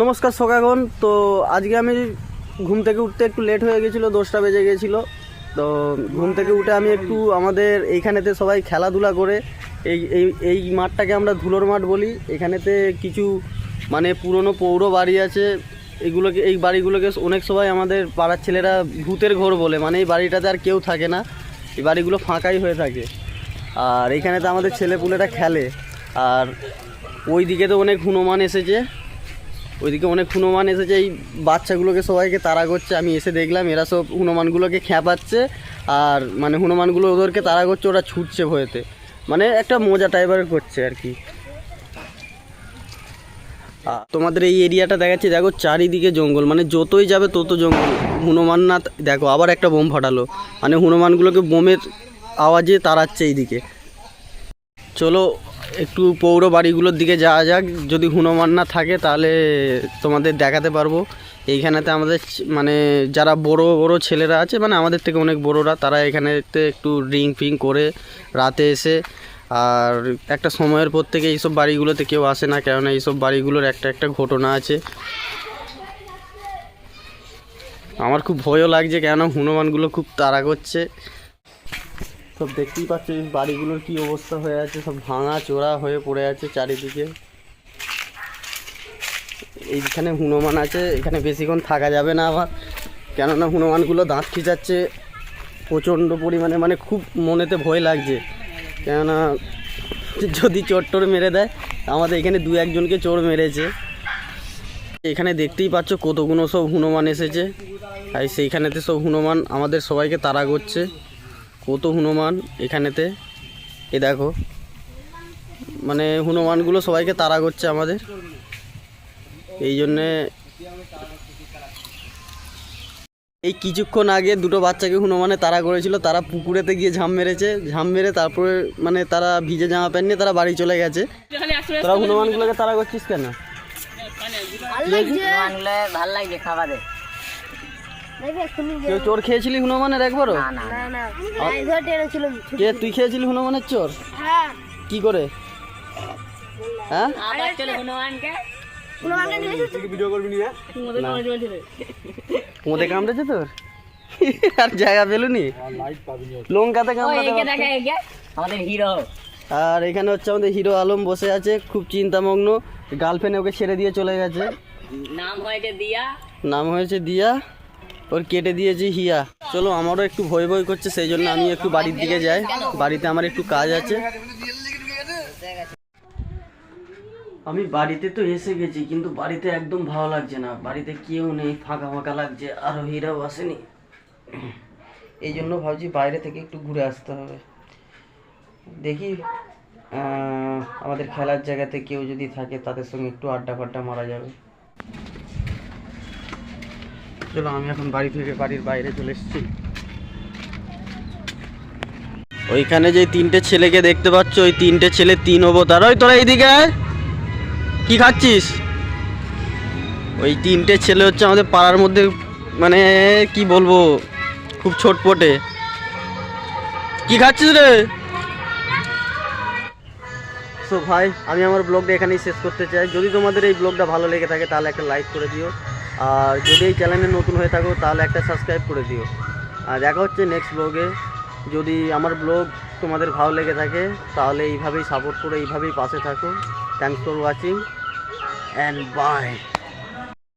নমস্কার সকাগন তো আজকে আমি ঘুম থেকে উঠতে একটু লেট হয়ে গেছিল, দশটা বেজে গেছিল। তো ঘুম থেকে উঠে আমি একটু আমাদের এইখানেতে সবাই খেলাধুলা করে, এই এই এই মাঠটাকে আমরা ধুলোর মাঠ বলি। এখানেতে কিছু মানে পুরনো পৌর বাড়ি আছে, এগুলোকে, এই বাড়িগুলোকে অনেক সময় আমাদের পাড়ার ছেলেরা ভূতের ঘর বলে মানে এই বাড়িটাতে আর কেউ থাকে না, এই বাড়িগুলো ফাঁকাই হয়ে থাকে। আর এইখানেতে আমাদের ছেলেপুলেরা খেলে, আর ওই দিকে তো অনেক হনুমান এসেছে। ওইদিকে অনেক হনুমান এসেছে, এই বাচ্চাগুলোকে সবাইকে তাড়া করছে। আমি এসে দেখলাম, এরা সব হনুমানগুলোকে খ্যাপাচ্ছে আর মানে হনুমানগুলো ওদেরকে তাড়া করছে, ওরা ছুটছে ভয়েতে। মানে একটা মজা টাইপের করছে আর কি। তোমাদের এই এরিয়াটা দেখাচ্ছে, দেখো চারিদিকে জঙ্গল মানে যতই যাবে তত জঙ্গল। হনুমান না দেখো, আবার একটা বোম ফাটালো। মানে হনুমানগুলোকে বোমের আওয়াজে তাড়াচ্ছে এইদিকে। চলো একটু পৌর বাড়িগুলোর দিকে যাওয়া যাক। যদি হনুমান না থাকে তাহলে তোমাদের দেখাতে পারব। এইখানেতে আমাদের মানে যারা বড় বড় ছেলেরা আছে মানে আমাদের থেকে অনেক বড়রা, তারা এখানেতে একটু ড্রিং ফিং করে রাতে এসে, আর একটা সময়ের পর থেকে এইসব বাড়িগুলোতে কেউ আসে না, কেননা এইসব বাড়িগুলোর একটা একটা ঘটনা আছে। আমার খুব ভয়ও লাগছে, কেননা হনুমানগুলো খুব তাড়া করছে। সব দেখতেই পাচ্ছ এই বাড়িগুলোর কি অবস্থা হয়ে আছে, সব ভাঙা চোরা হয়ে পড়ে আছে চারিদিকে। এইখানে হনুমান আছে, এখানে বেশিক্ষণ থাকা যাবে না আবার। কেননা হনুমানগুলো দাঁত খিচাচ্ছে, প্রচণ্ড পরিমাণে মানে খুব মনেতে ভয় লাগছে। কেননা যদি চোর টোর মেরে দেয়, আমাদের এখানে দু একজনকে চোর মেরেছে। এখানে দেখতেই পাচ্ছ কতগুলো সব হনুমান এসেছে, আর সেইখানেতে সব হনুমান আমাদের সবাইকে তাড়া করছে। কত হনুমান এখানেতে। এ দেখো। মানে হনুমানগুলো সবাইকে তাড়া করছে আমাদের। এই জন্যে এই কিছুক্ষণ আগে দুটো বাচ্চাকে হনুমানে তারা করেছিল। তারা পুকুরেতে গিয়ে ঝাম মেরেছে। ঝাম মেরে তারপরে মানে তারা ভিজে জামা প্যান্ট নিয়ে তারা বাড়ি চলে গেছে। তোরা হনুমানগুলোকে তারা করছিস কেন? ভালো লাগছে। খাবারে কেউ চোর খেয়েছিলি হনুমানের একবারও? না না কে তুই খেয়েছিলি হনুমানের চোর? কি করে? হ্যাঁ? আবার চলে হনুমানকে। তোমাদের কামড়েছে তোর? আর জায়গা পেলুনি লঙ্কাতে কামড়াতে। আমাদের হিরো আর এখানে হচ্ছে আমাদের হিরো আলম বসে আছে খুব চিন্তামগ্ন। গার্লফ্রেন্ড ওকে ছেড়ে দিয়ে চলে গেছে। নাম হয়েছে দিয়া। নাম হয়েছে দিয়া। ওর কেটে দিয়েছি হিয়া। চলো আমারও একটু ভয় ভয় করছে, সেই জন্য আমি একটু বাড়ির দিকে যাই। বাড়িতে আমার একটু কাজ আছে। আমি বাড়িতে তো এসে গেছি, কিন্তু বাড়িতে একদম ভালো লাগছে না। বাড়িতে কেউ নেই, ফাঁকা ফাঁকা লাগছে আরও হিরাও আসেনি। এই জন্য ভাবছি বাইরে থেকে একটু ঘুরে আসতে হবে। দেখি আমাদের খেলার জায়গাতে কেউ যদি থাকে, তাদের সঙ্গে একটু আড্ডা ফাড্ডা মারা যাবে। চলো আমি এখন বাড়ি থেকে বাড়ির বাইরে চলে এসেছি। ওইখানে যে তিনটে ছেলেকে দেখতে পাচ্ছ ওই তিনটে ছেলে তিন অবতার। ওই তোরা এইদিকে। কি খাচ্ছিস? ওই তিনটে ছেলে হচ্ছে আমাদের পাড়ার মধ্যে মানে কি বলব খুব ছোটপটে। কি খাচ্ছিস রে? সো ভাই আমি আমার ব্লগটা এখানেই শেষ করতে চাই। যদি তোমাদের এই ব্লগটা ভালো লেগে থাকে তাহলে একটা লাইক করে দিও। আর যদি এই চ্যানেলে নতুন হয়ে থাকো, তাহলে একটা সাবস্ক্রাইব করে দিও। আর দেখা হচ্ছে নেক্সট ব্লগে যদি আমার ব্লগ তোমাদের ভালো লেগে থাকে, তাহলে এইভাবেই সাপোর্ট করে এইভাবেই পাশে থাকো। Thanks for watching and bye